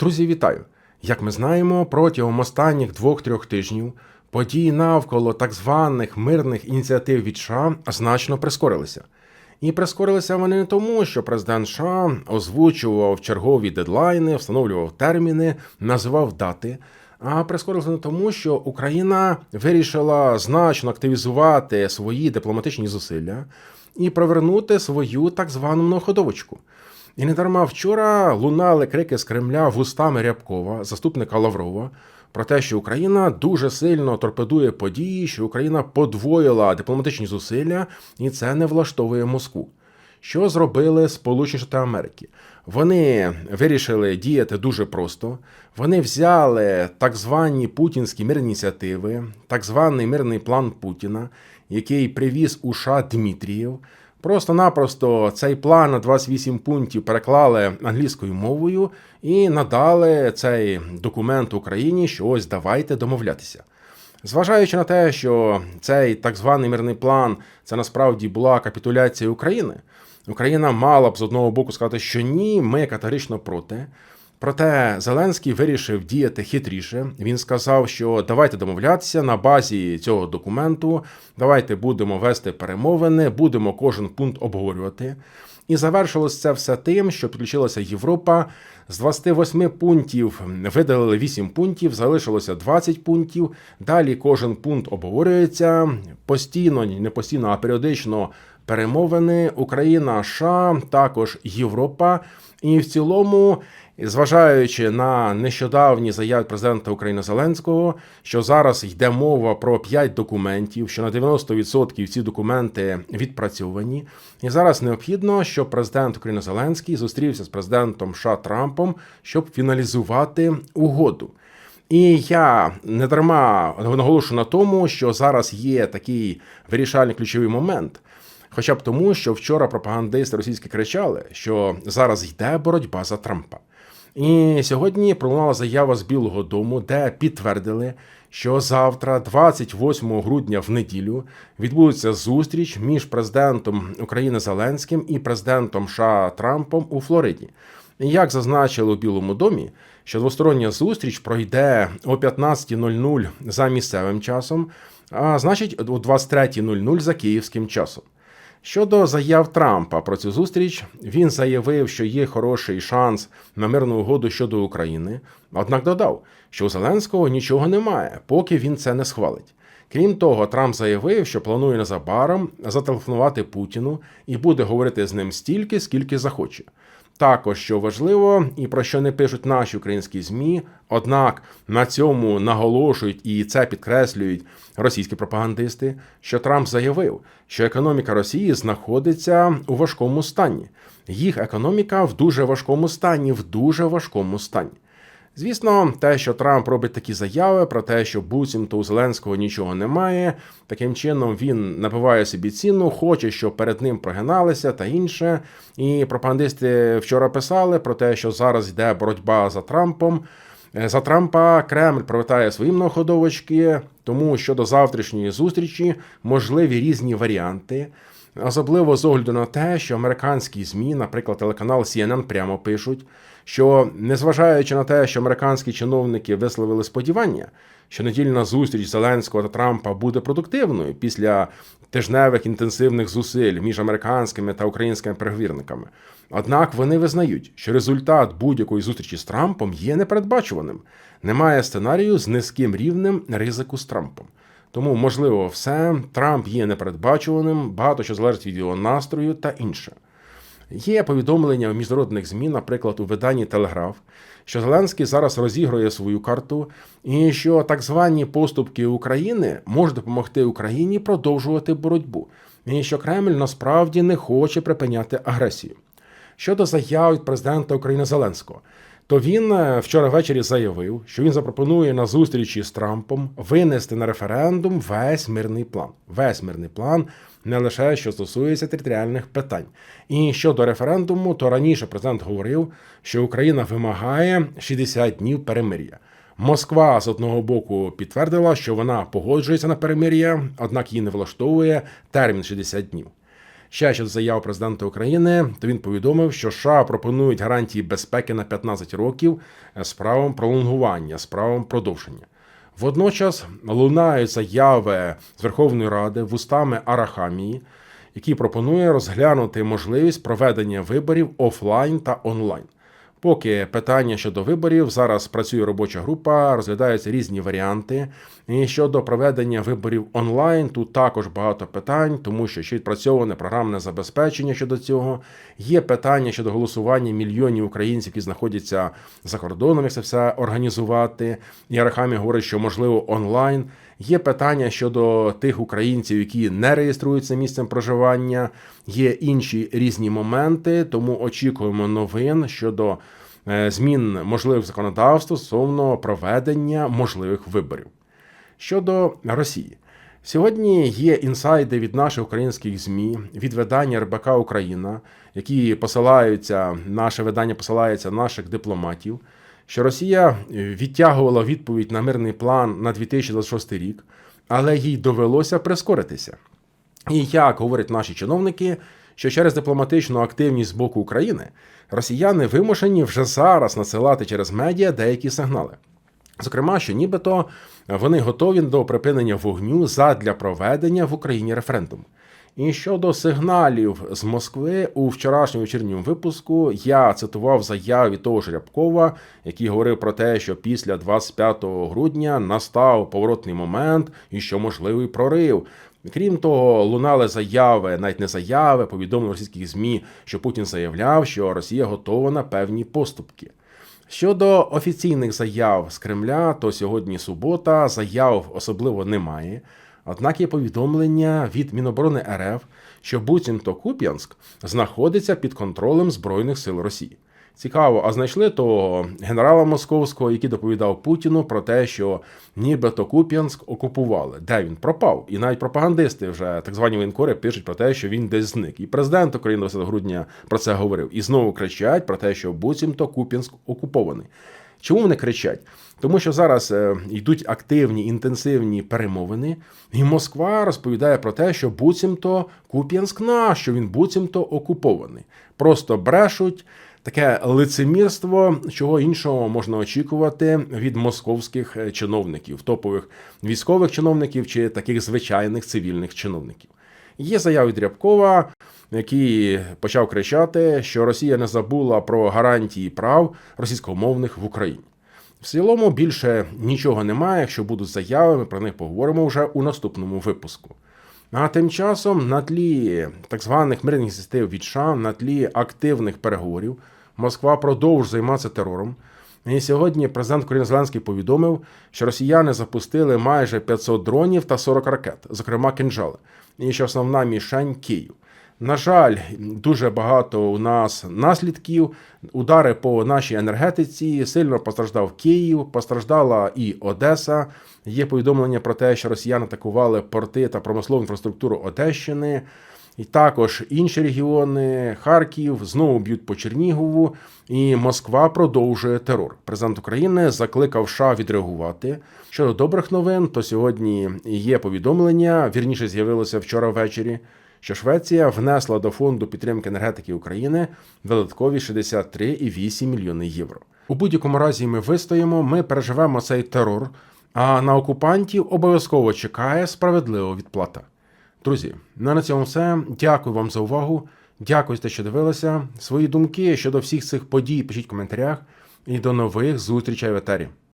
Друзі, вітаю! Як ми знаємо, протягом останніх двох-трьох тижнів події навколо так званих мирних ініціатив від США значно прискорилися. І прискорилися вони не тому, що президент США озвучував чергові дедлайни, встановлював терміни, називав дати. А прискорилися не тому, що Україна вирішила значно активізувати свої дипломатичні зусилля і провернути свою так звану многоходовочку. І не дарма вчора лунали крики з Кремля вустами Рябкова, заступника Лаврова, про те, що Україна дуже сильно торпедує події, що Україна подвоїла дипломатичні зусилля, і це не влаштовує Москву. Що зробили Сполучені Штати Америки? Вони вирішили діяти дуже просто. Вони взяли так звані путінські мирні ініціативи, так званий мирний план Путіна, який привіз у США Дмитрієв. Просто-напросто цей план на 28 пунктів переклали англійською мовою і надали цей документ Україні, що ось давайте домовлятися. Зважаючи на те, що цей так званий мирний план це насправді була капітуляція України, Україна мала б з одного боку сказати, що ні, ми категорично проти. Проте Зеленський вирішив діяти хитріше. Він сказав, що давайте домовлятися на базі цього документу, давайте будемо вести перемовини, будемо кожен пункт обговорювати. І завершилось це все тим, що підключилася Європа. З 28 пунктів видалили 8 пунктів, залишилося 20 пунктів. Далі кожен пункт обговорюється постійно, не постійно, а періодично перемовини Україна, США, також Європа. І в цілому, зважаючи на нещодавні заяви президента України Зеленського, що зараз йде мова про 5 документів, що на 90% ці документи відпрацьовані, і зараз необхідно, щоб президент України Зеленський зустрівся з президентом США Трампом, щоб фіналізувати угоду. І я не дарма наголошую на тому, що зараз є такий вирішальний ключовий момент. Хоча б тому, що вчора пропагандисти російські кричали, що зараз йде боротьба за Трампа. І сьогодні пролунала заява з Білого Дому, де підтвердили, що завтра, 28 грудня, в неділю, відбудеться зустріч між президентом України Зеленським і президентом США Трампом у Флориді. Як зазначили у Білому домі, що двостороння зустріч пройде о 15.00 за місцевим часом, а значить о 23.00 за київським часом. Щодо заяв Трампа про цю зустріч, він заявив, що є хороший шанс на мирну угоду щодо України, однак додав, що у Зеленського нічого немає, поки він це не схвалить. Крім того, Трамп заявив, що планує незабаром зателефонувати Путіну і буде говорити з ним стільки, скільки захоче. Також що важливо, і про що не пишуть наші українські змі, однак на цьому наголошують і це підкреслюють російські пропагандисти, що Трамп заявив, що економіка Росії знаходиться у важкому стані. Їх економіка в дуже важкому стані, в дуже важкому стані. Звісно, те, що Трамп робить такі заяви про те, що буцімто у Зеленського нічого немає, таким чином він набиває собі ціну, хоче, щоб перед ним прогиналися та інше. І пропагандисти вчора писали про те, що зараз йде боротьба за Трампом. За Трампа Кремль провертає свої многоходовочки, тому щодо завтрашньої зустрічі можливі різні варіанти. Особливо з огляду на те, що американські змі, наприклад, телеканал CNN прямо пишуть, що незважаючи на те, що американські чиновники висловили сподівання, що недільна зустріч Зеленського та Трампа буде продуктивною після тижневих інтенсивних зусиль між американськими та українськими переговірниками. Однак вони визнають, що результат будь-якої зустрічі з Трампом є непередбачуваним. Немає сценарію з низьким рівнем ризику з Трампом. Тому, можливо, все Трамп є непередбачуваним, багато що залежить від його настрою та інше. Є повідомлення в міжнародних ЗМІ, наприклад, у виданні Телеграф, що Зеленський зараз розігрує свою карту, і що так звані поступки України можуть допомогти Україні продовжувати боротьбу, і що Кремль насправді не хоче припиняти агресію. Щодо заяв від президента України Зеленського, то він е, вчора ввечері заявив, що він запропонує на зустрічі з Трампом винести на референдум весь мирний план. Весь мирний план не лише що стосується територіальних питань. І щодо референдуму, то раніше президент говорив, що Україна вимагає 60 днів перемир'я. Москва з одного боку підтвердила, що вона погоджується на перемир'я, однак її не влаштовує термін 60 днів. Ще щодо заяв президента України, то він повідомив, що США пропонують гарантії безпеки на 15 років з правом пролонгування, з правом продовження. Водночас лунають заяви з Верховної Ради вустами Арахамії, який пропонує розглянути можливість проведення виборів офлайн та онлайн. Поки питання щодо виборів зараз працює робоча група, розглядаються різні варіанти. І щодо проведення виборів онлайн, тут також багато питань, тому що ще відпрацьоване програмне забезпечення щодо цього. Є питання щодо голосування мільйонів українців, які знаходяться за кордоном, як це все організувати. І Арахамі говорить, що можливо онлайн. Є питання щодо тих українців, які не реєструються місцем проживання. Є інші різні моменти, тому очікуємо новин щодо е, змін можливих законодавств стосовно проведення можливих виборів. Щодо Росії. Сьогодні є інсайди від наших українських ЗМІ, від видання РБК Україна, які посилаються, наше видання посилається наших дипломатів, що Росія відтягувала відповідь на мирний план на 2026 рік, але їй довелося прискоритися. І як говорять наші чиновники, що через дипломатичну активність з боку України росіяни вимушені вже зараз насилати через медіа деякі сигнали. Зокрема, що нібито вони готові до припинення вогню задля проведення в Україні референдуму. І щодо сигналів з Москви у вчорашньому вечірньому випуску я цитував заяві того ж Рябкова, який говорив про те, що після 25 грудня настав поворотний момент і що можливий прорив. Крім того, лунали заяви, навіть не заяви, повідомлення російських змі, що Путін заявляв, що Росія готова на певні поступки. Щодо офіційних заяв з Кремля, то сьогодні субота, заяв особливо немає. Однак є повідомлення від Міноборони РФ, що буцімто Куп'янськ знаходиться під контролем Збройних сил Росії. Цікаво, а знайшли того генерала московського, який доповідав Путіну про те, що нібито Куп'янськ окупували, де він пропав. І навіть пропагандисти вже так звані воєнкори пишуть про те, що він десь зник. І президент України 20 грудня про це говорив. І знову кричать про те, що буцімто Куп'янськ окупований. Чому вони кричать? Тому що зараз е, йдуть активні інтенсивні перемовини, і Москва розповідає про те, що буцімто Куп'янськ наш, що він буцімто окупований. Просто брешуть. Таке лицемірство, чого іншого можна очікувати від московських е, чиновників, топових військових чиновників чи таких звичайних цивільних чиновників. Є заява від Рябкова, який почав кричати, що Росія не забула про гарантії прав російськомовних в Україні. В цілому більше нічого немає. Якщо будуть заяви, ми про них поговоримо вже у наступному випуску. А тим часом на тлі так званих мирних ініціатив від США, на тлі активних переговорів, Москва продовжує займатися терором. І сьогодні президент України Зеленський повідомив, що росіяни запустили майже 500 дронів та 40 ракет, зокрема кинжали, і що основна мішень Київ. На жаль, дуже багато у нас наслідків. Удари по нашій енергетиці сильно постраждав Київ, постраждала і Одеса. Є повідомлення про те, що росіяни атакували порти та промислову інфраструктуру Одещини. І також інші регіони, Харків знову б'ють по Чернігову, і Москва продовжує терор. Президент України закликав США відреагувати. Щодо добрих новин, то сьогодні є повідомлення. Вірніше з'явилося вчора ввечері що Швеція внесла до фонду підтримки енергетики України додаткові 63,8 мільйони євро. У будь-якому разі ми вистоїмо, ми переживемо цей терор. А на окупантів обов'язково чекає справедлива відплата. Друзі, ну на цьому все. Дякую вам за увагу. Дякую що дивилися. Свої думки щодо всіх цих подій пишіть в коментарях. І до нових зустрічей в етері.